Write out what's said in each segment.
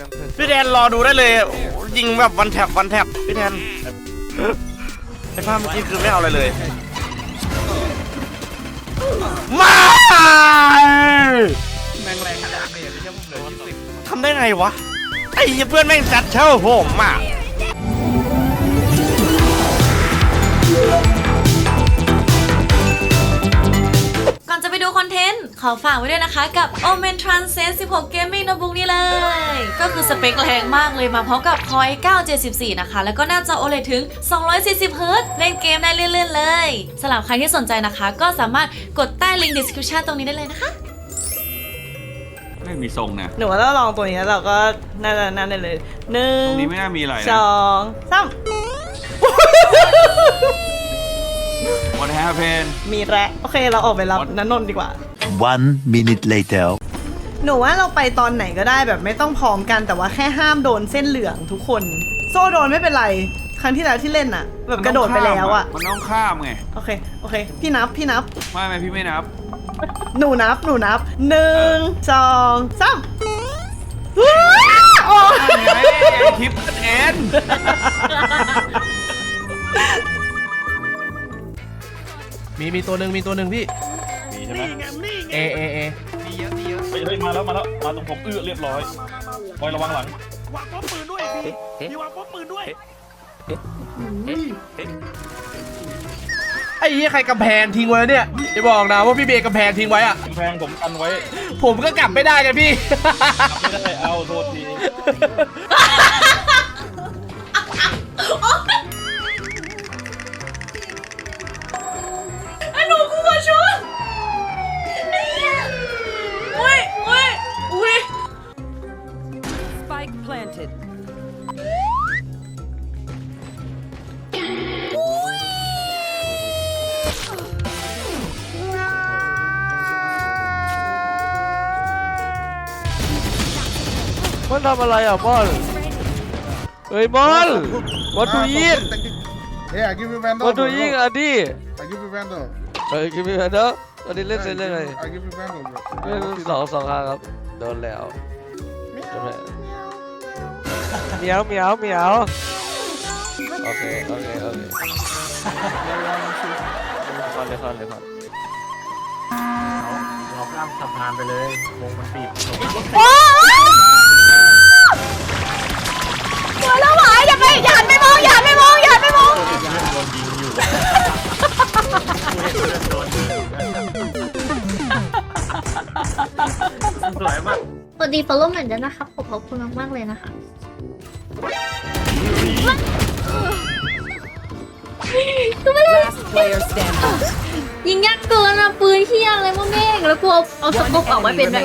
กันเถอะพี่แทนรอดูได้เลยโอ้โหยิงแบบวันแท็บวันแท็บพี่แทนไอ้ภาพเมื่อกี้คือไม่เอาอะไรเลย มาแม่งแรงขนาดนี้ไม่ใช่ผมเหลือยี่สิบทำได้ไงวะไอ้เหี้ยเพื่อนแม่งจัดเช่าผมอะ ขอฝากไว้ด้วยนะคะกับ Omen Transcend 16 Gaming Notebook นี่เลย ก็คือสเปคแรงมากเลยมาพร้อมกับ Core i9 74 นะคะ แล้วก็หน้าจอ OLED ถึง 240 Hz เล่นเกมได้เลื่อนๆเลยสำหรับใครที่สนใจนะคะ ก็สามารถกดใต้ลิงก์ description ตรงนี้ได้เลยนะคะ ไม่มีทรงนะ หนูว่าถ้าลองตัวนี้แล้วเราก็น่าจะนั่นได้เลยหนึ่ตงรงนี้ไม่น่ามีอะไรสนะ องสาม What happened มีแรโอเคเราออกไปรับนันนนท์ดีกว่า One minute later. หนูว่าเราไปตอนไหนก็ได้แบบไม่ต้องพร้อมกันแต่ว่าแค่ห้ามโดนเส้นเหลืองทุกคน โซ่โดนไม่เป็นไร ครั้งที่แล้วที่เล่นอะแบบกระโดดไปแล้วอะมันต้องข้ามไง โอเค โอเค พี่นับพี่นับ ไม่ไม่พี่ไม่นับ หนูนับหนูนับหนึ่งสองสามโอ้ยไงไอ้คลิปเอ็นมีมีตัวหนึ่งมีตัวหนึ่งพี่ มีใช่ไหม เอเอเอมีเยอะมีเยอะเฮ้ยเฮ้ยมาแล้วมาแล้วมาตรงผมอื้อเรียบร้อยบอยระวังหลังไอ้เหี้ยใครกำแพงทิ้งไว้เนี่ยจะบอกนะว่าพี่เบย์กำแพงทิ้งไว้อะกำแพงผมกันไว้ ผมก็กลับไม่ได้ไงพี่ ไม่ได้เอาโทษที มันทำอะไรอะบอลเฮ้ยบอลบอลดูยิง Hey, I give you Vandal. บอลดูยิงอะดิ I give you Vandal. เฮ้ยกิมมี่แพนเดอร์ตอนนี้เล่นเล่นเล่นอะไร I give you Vandal, bro. เล่นสองสองครั้งครับโดนแล้วโดนแล้วเหมียวเหมียวเหมียวโอเคโอเคโอเคคอนเลยคอนเลยคอนเราข้ามสะพานไปเลยวงมันปีบหั ยอย่าไปอย่าหันไปมองอย่าหันไปมองอย่าหันไปมอง โดนยิงอยู่สวยมากสวัสดี follow เหมือนกันนะครับผมขอบคุณมาก ๆ เลยนะคะ Last player standing. ยิงยากเกินอะปืนที่ยอะไรมั่วเม่งแล้วกูเอาเอาสกุปออกไว้เป็นแบบ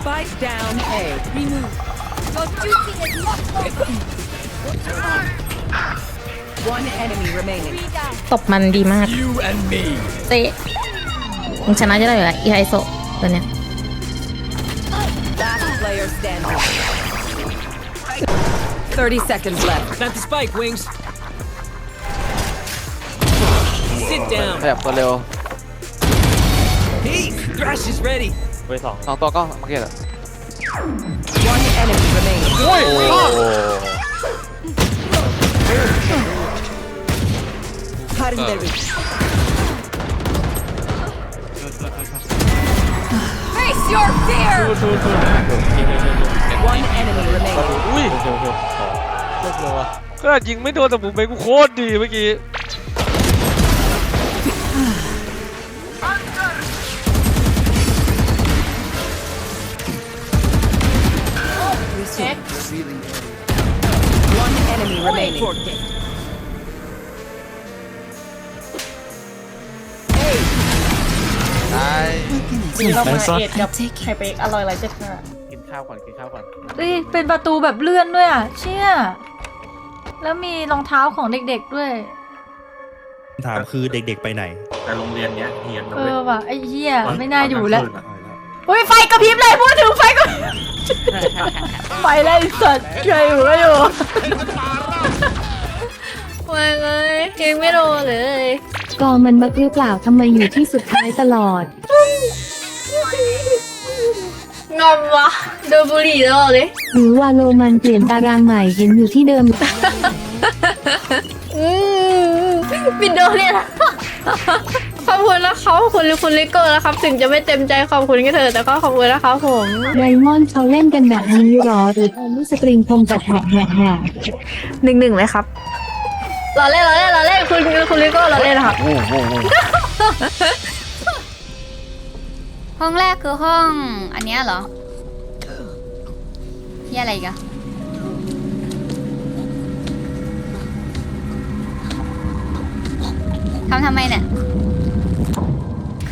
Spike down. A. Remove Your duty is not over One enemy remaining. ตบมันดีมากเตะมึงชนะจะได้เหรออีไฮโซตัวเนี้ย Last player standing. 30 seconds left. Plant the spike wings Sit ขยับตัวเร็ว Hey Thrash is ready ไปสองสองตัวก็มาเก็ตอะ One enemy remaining. โอ้ย Face your fear One enemy remaining. อุ้ยเร็วเร็วเร็วว่ะก็ยิงไม่โดนแต่ผมไปกูโคตรดีเมื่อกี้ Connect. One enemy remaining. Nice. เรามาเอ็ดกับไข่เบรกอร่อยไรเจ๊ดห้กินข้าวก่อนกินข้าวก่อนเอ้ยเป็นประตูแบบเลื่อนด้วยอะ เชี่ย แล้วมีรองเท้าของเด็กๆด้วย ถามคือเด็กๆไปไหน แต่โรงเรียนเนี้ยเฮียนนะเอเว้ยอว่ะไอ้เหี้ยไม่น่าอยู่แล้วตอุ้ยไฟกระพริบเลยพูดถึงไฟกระพริบ ไฟเลยไอ้สัตว์ใครอยู่ก็อยู่ไม่เลยยังไม่โดนเลยกอมันบักหรือเปล่าทำไมอยู่ที่สุดท้ายตลอด งอมวะดูบุหรี่ตลอดเลยหรือว่าโรมันเปลี่ยนตารางใหม่เห็นอยู่ที่เดิม อืมปิดโดนเนี่ยข อบคุณนะครับคุณคุณลิโก้นะครับ ถึงจะไม่เต็มใจขอบคุณก็เถอะแต่ก็ขอบคุณนะครับผมไดมอนด์เขาเล่นกันแบบนี้หรอหรือเอาลูกสปริงคงจัดแหกแหกแหกหนึ่งหนึ่งเลยครับเราเล่นเราเล่นเราเล่นคุณคุณลิโก้เราเล่นนะครับ ห้องแรกคือห้องอันเนี้ยเหรอที่อะไรอีกันทำทำไมเนี่ย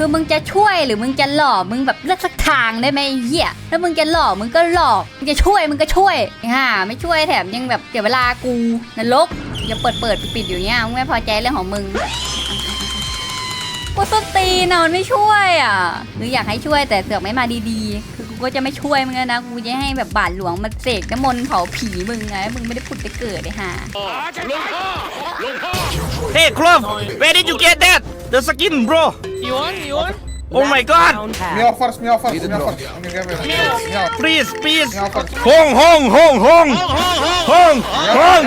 คือมึงจะช่วยหรือมึงจะหลอกมึงแบบเลือกสักทางได้ไหมเหี้ยถ้ามึงจะหลอกมึงก็หลอกมึงจะช่วยมึงก็ช่วยฮ่าไม่ช่วยแถมยังแบบเสียเวลากูนรกอย่าเปิดเปิดปิดอยู่เนี้ยมึงไม่พอใจเรื่องของมึง กูส้นตีนอะมันไม่ช่วยอะหรืออยากให้ช่วยแต่เสือกไม่มาดีๆ คือกูก็จะไม่ช่วยมึงแล้วนะกูจะให้แบบบาทหลวงมาเสกน้ำมนต์เผาผีมึงไงมึงไม่ได้ผุดได้เกิดเลยฮะ Hey Clove where did you get that the skin bro You want? You want? oh my god Me off first, me off first, me off first. I'm gonna get me. Me off. please please Me off first. ห้องห้องห้องห้องห้องห้อ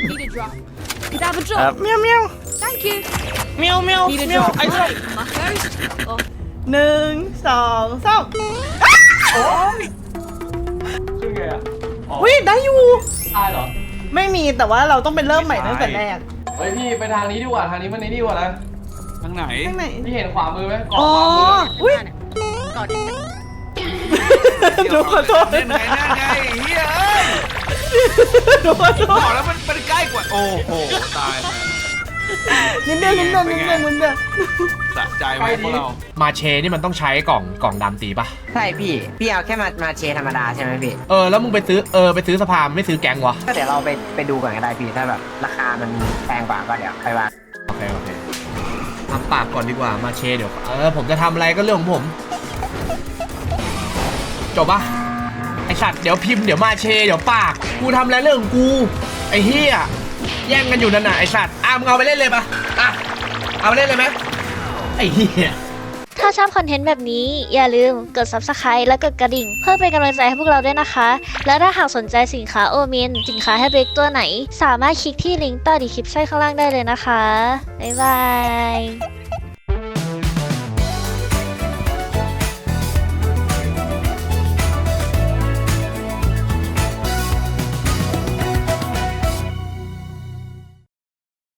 ง Yeah, yeah. ห้อง Get off. ห้อง You meow, I drop. Meow, I drop. ห้อง Could have a เอ่อเมียวเมียว Thank you. Meow, meow, meow, I drop. หนึ่งสองสามขึ้นไงอะวิได้อยู่ ตายเหรอ ไม่มีแต่ว่าเราต้องเป็นเริ่มใหม่ตั้งแต่แรกเฮ้ยพี่ไปทางนี้ดีกว่าทางนี้มันในนี่กว่านะ ทางไหน ข้างไหนพี่เห็นขวามือไหมอ๋ออุ้ยดูขอโทษเล่นไหนนั่นไงเฮียเอ้ย ดูขอโทบอษกแล้วมันมันใกล้กว่า โอ้โห ตายนิดเดียวนิดเดียวนิดเดียวนิดเดียวสะใจไหมพวกเรา มาเชนี่มันต้องใช้กล่องกล่องดำตีปะใช่พี่ พี่เอาแค่มามาเชธรรมดาใช่ไหมพี่ เออแล้วมึงไปซื้อเออไปซื้อสภาไม่ซื้อแกงวะก็เดี๋ยวเราไปไปดูก่อนก็ได้พี่ ถ้าแบบราคามันแพงกว่าก็เดี๋ยวไปว่าโอเคโอเคทำปากก่อนดีกว่ามาเชเดี๋ยวเออผมจะทำอะไรก็เรื่องของผม จบปะ ไอสัตว์เดี๋ยวพิมพ์เดี๋ยวมาเช เดี๋ยวปาก กูทำอะไรเรื่องของกู ไอเฮียแย่งกันอยู่นั่นน่ะไอสัตว์อะมึงเอาไปเล่นเลยปะอะเอาไปเล่นเลยไหมไอเฮีย ถ้าชอบคอนเทนต์แบบนี้อย่าลืมกด subscribe และกดกระดิ่ง เพื่อเป็นกำลังใจให้พวกเราด้วยนะคะ และถ้าหากสนใจสินค้าโอมินสินค้าให้เบรกตัวไหน สามารถคลิกที่ลิงก์ใต้ดีคลิปใต้ข้างล่างได้เลยนะคะ บ๊ายบาย